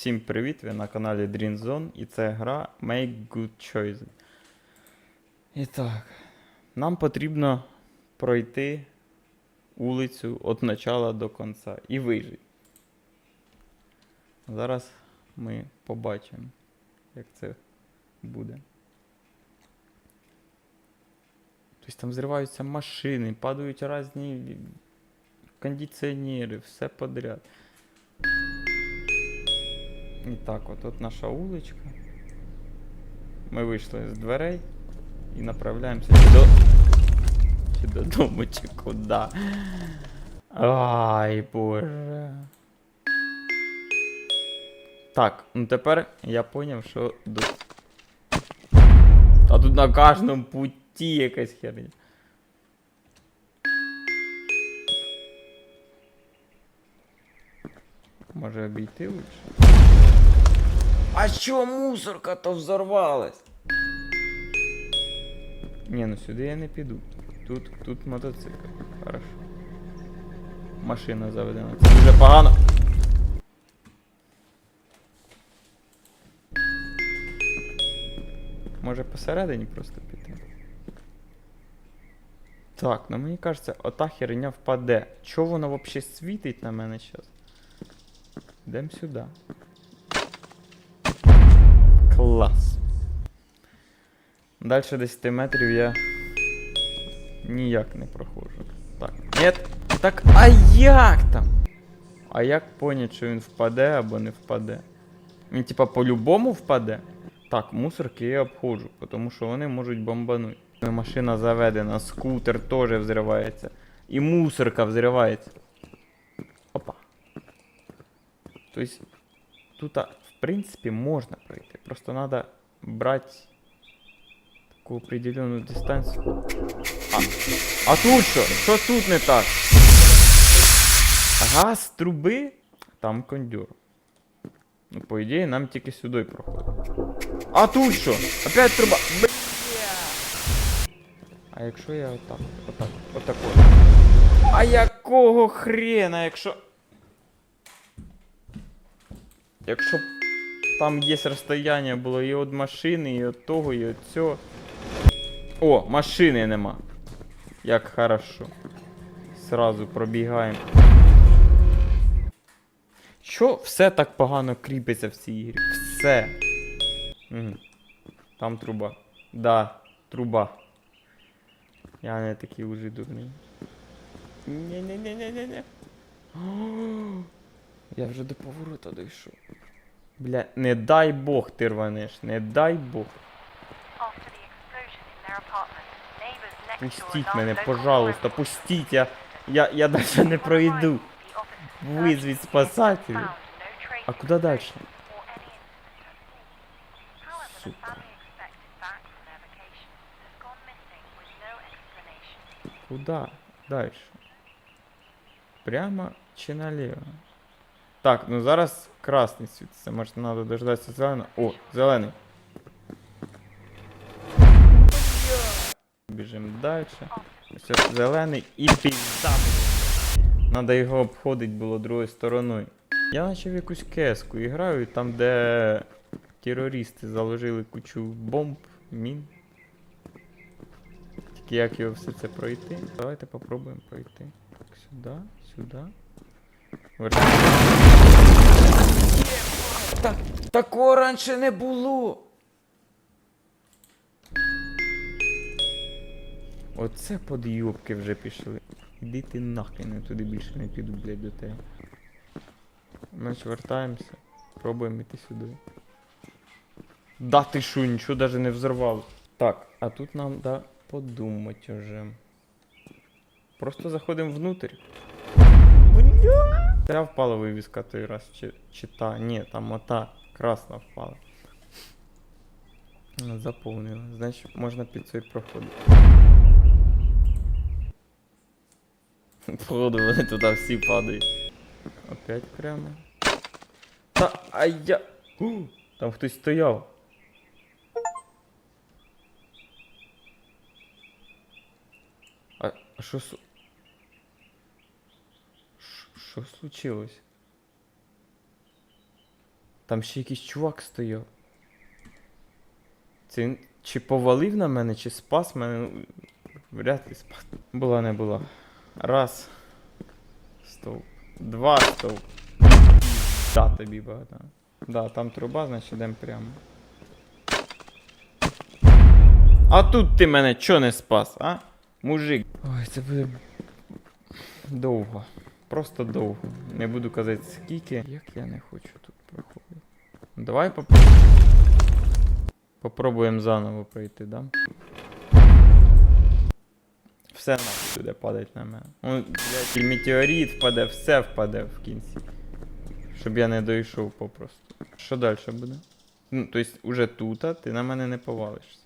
Всім привіт! Ви на каналі Dream Zone і це гра Make Good Choices. І так, нам потрібно пройти вулицю від начала до кінця і вижити. Зараз ми побачимо, як це буде. Тобто там взриваються машини, падають різні кондиціонери, все подряд. І так, от, наша уличка. Ми вийшли з дверей і направляємося до. Чи додому, чи куди. Ай, боже. Так, ну тепер я поняв, що до. А тут на кожному путі якась херня. Може обійти лучше? А чо мусорка то взорвалась? Ні, ну сюди я не піду. Тут, тут мотоцикл. Хорошо. Машина заведена. Це дуже погано. Може посередині просто піти. Так, ну мені кажеться, ота херня впаде. Чого вона взагалі світить на мене зараз? Йдемо сюди. Клас. Дальше 10 метрів я ніяк не проходжу. Так. Нет. Так, а як там? А як понять, що він впаде або не впаде? Він типа по-любому впаде? Так, мусорки я обходжу, тому що вони можуть бомбанути. Машина заведена, скутер теж взривається. І мусорка взривається. Опа. Тобто, тут, принципі, можна пройти. Просто треба брати таку определенну дистанцію. А, а тут що? Що тут не так? Газ труби? Там кондьор. Ну, по ідеї, нам тільки сюди проходить. А тут що? Опять труба. Бля. А якщо я отак, отак, отак от. А якого хрена, якщо. Якщо б там є розстояння було і від машини, і від того, і від цього. О, машини нема. Як хорошо. Сразу пробігаємо. Що все так погано кріпиться в цій ігрі? Все. Угу. Там труба. Да, труба. Я не такий уже дурний. Ні-ні-ні-ні-ні. Я вже до поворота дійшов. Бля, не дай Бог ти рванеш, не дай Бог. Пустіть мене, пожалуйста, пустіть, я, я, я даже не пройду. Визвіть спасателів. А куди далі? Сука. Куда? Дальше. Прямо чи наліво? Так, ну зараз красний світиться. Може треба дождатися зеленого. О, зелений. Біжимо далі. Все, зелений і пізда. Надо його обходити було другою стороною. Я наче якусь кеску і граю, там де терористи заложили кучу бомб, мін. Тільки як його все це пройти? Давайте попробуємо пройти. Так, сюди, сюди. Так, такого раніше не було. Оце подйобки вже пішли. Іди ти нахрен, я туди більше не піду, блядь, до тебе. Ми ж вертаємося. Пробуємо йти сюди. Да ти шо, нічого даже не взорвав. Так, а тут нам да подумати уже. Просто заходимо внутрь. Бля! Та впала вивіска той раз, чи, чи та. Ні, там ота красна впала. Заповнила. Значить, можна під цей проходити. Походу, вони туди всі падають. Опять прямо. Та, а я. У, там хтось стояв. А, а що су... Що случилось? Там ще якийсь чувак стояв. Це чи повалив на мене, чи спас мене. Ну, Вряд ли спас. Була не була. Раз. Стовп. Два стовп. Та тобі багато. Да, там труба, значить йдемо прямо. А тут ти мене чо не спас, а? Мужик. Ой, це буде довго. Просто довго. Не буду казати скільки. Як я не хочу тут проходити. Давай попробуємо. Попробуємо заново пройти, да? Все нахуй буде падать на мене. Ну, блядь, метеорит впаде, все впаде в кінці. Щоб я не дійшов попросту. Що далі буде? Ну, тобто, уже тут, а ти на мене не повалишся.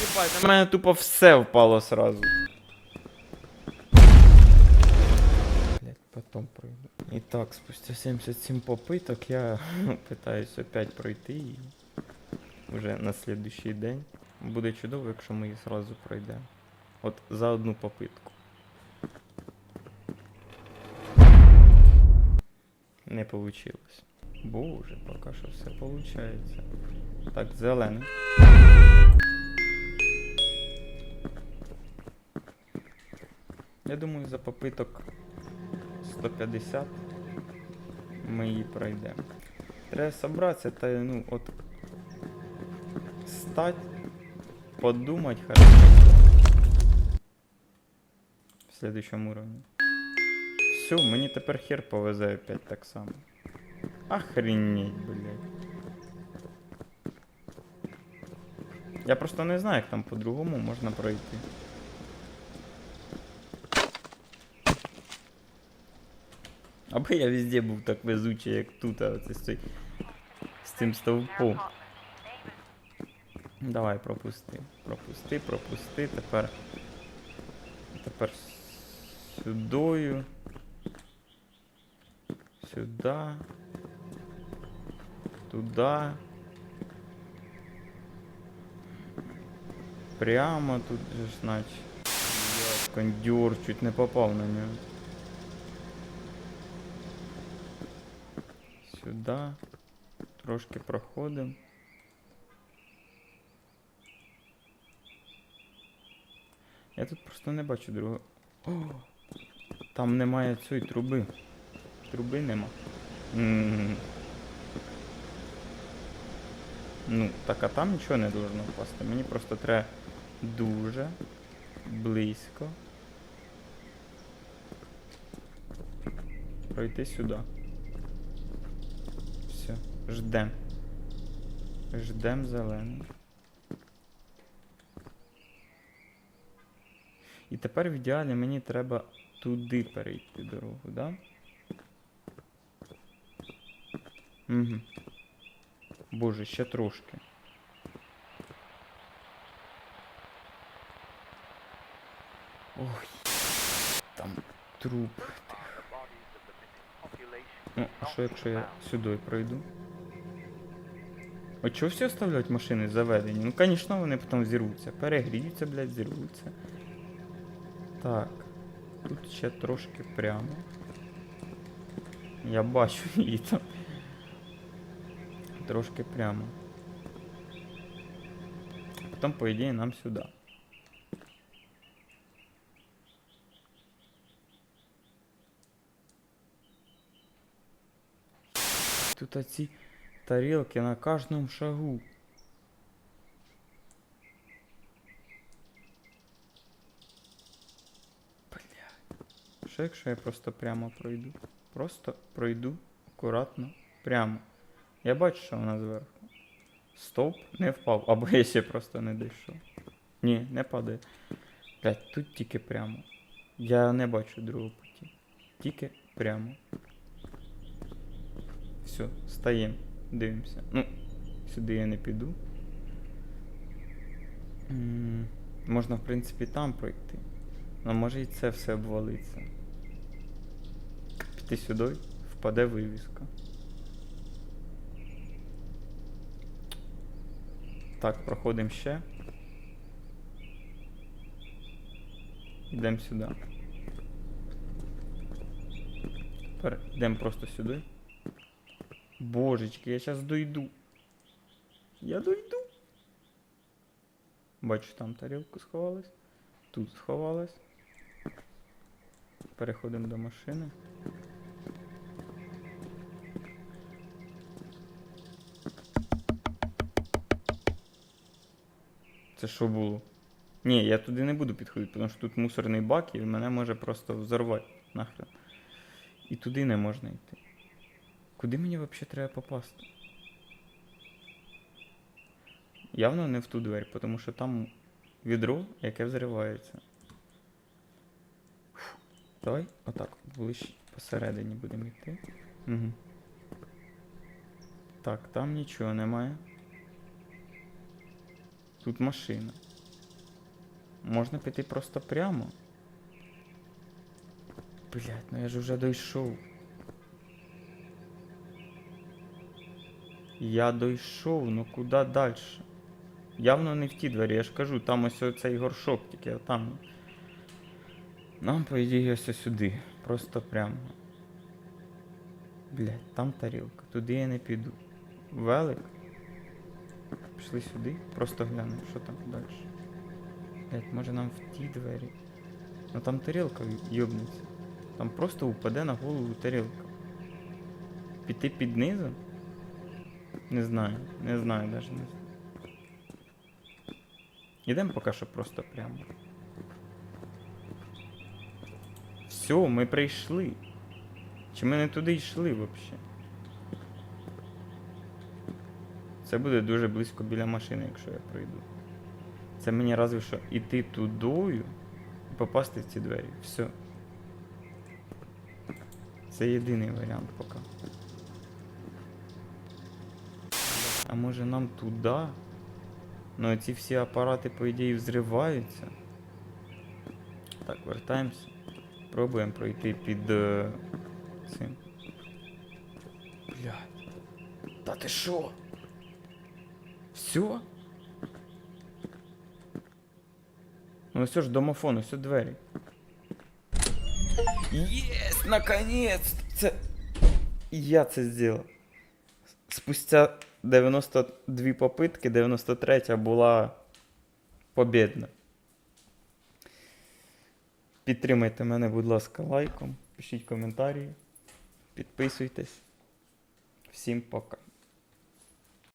Єбать, на мене тупо все впало сразу. Блять, потом пройду. І так, спустя 77 попиток я питаюсь опять пройти і вже на слідуючий день. Буде чудово, якщо ми її зразу пройдемо. От за одну попитку. Не получилось. Боже, поки що все получається. Так, зелений. Я думаю, за попиток 150 ми її пройдемо. Треба собратися та ну от стать, подумать хорошо. В следующем уровне. Все, мені тепер хер повезе опять так само. Охренеть, блядь. Я просто не знаю, як там по-другому можна пройти. Аби я везде був так везучий, як тут, а оце з, з цим стовпом. Давай, пропусти. Пропусти, пропусти. Тепер. Тепер сюдою. Сюда. Туда. Прямо тут же наче. Кондюр чуть не попав на нього. Сюда. Трошки проходимо. Я тут просто не бачу другого. О, там немає цієї труби. Труби нема. Ну, так а там нічого не должно впасти. Мені просто треба дуже близько пройти сюди. Ждем. Ждем зелений. І тепер в ідеалі мені треба туди перейти дорогу, да? Угу. Боже, ще трошки. Ой, там труп. Ну, а що якщо я сюди пройду? А чого всі оставляють машини заведені? Ну, звісно, вони потім зірвуться. Перегріються, блядь, зірвуться. Так. Тут ще трошки прямо. Я бачу її там. Трошки прямо. Потім, по ідеї, нам сюди. Тут оці тарілки на кожному шагу. Бля. Що якщо я просто прямо пройду? Просто пройду акуратно прямо. Я бачу, що вона зверху. Стоп, не впав. Або я ще просто не дійшов. Ні, не падає. Блять, тут тільки прямо. Я не бачу другого путі. Тільки прямо. Все, стаємо. Дивимося. Ну, сюди я не піду. Можна, в принципі, там пройти. Ну, може і це все обвалиться. Піти сюди, впаде вивіска. Так, проходимо ще. Йдемо сюди. Йдемо просто сюди. Божечки, я зараз дойду. Я дойду. Бачу, там тарілку сховалась. Тут сховалась. Переходимо до машини. Це що було? Ні, я туди не буду підходити, тому що тут мусорний бак і мене може просто взорвати нахрен. І туди не можна йти. Куди мені взагалі треба попасти? Явно не в ту двері, тому що там відро, яке взривається. Фу. Давай отак, ближче посередині будемо йти. Угу. Так, там нічого немає. Тут машина. Можна піти просто прямо. Блять, ну я ж вже дійшов. Я дійшов, ну куди далі? Явно не в ті двері, я ж кажу, там ось цей горшок тільки, там. Нам, по ідеї, ось сюди. Просто прямо. Блять, там тарілка. Туди я не піду. Велик. Пішли сюди, просто глянемо, що там далі. Блять, може нам в ті двері. Ну там тарілка йобнеться. Там просто упаде на голову тарілка. Піти під низом? Не знаю, не знаю навіть не знаю. Ідемо поки що просто прямо. Все, ми прийшли. Чи ми не туди йшли взагалі? Це буде дуже близько біля машини, якщо я пройду. Це мені разве що іти тудою і попасти в ці двері. Все. Це єдиний варіант поки. А може нам туди? Ну ці всі апарати, по ідеї, взриваються. Так, вертаємося. Пробуємо пройти під е, цим. Блядь. Та ти що? Все? Ну все ж домофон, все двері. Єсть, наконец! Це... Я це зробив. Спустя 92 попитки, 93 була побідна. Підтримайте мене, будь ласка, лайком, пишіть коментарі, підписуйтесь. Всім пока.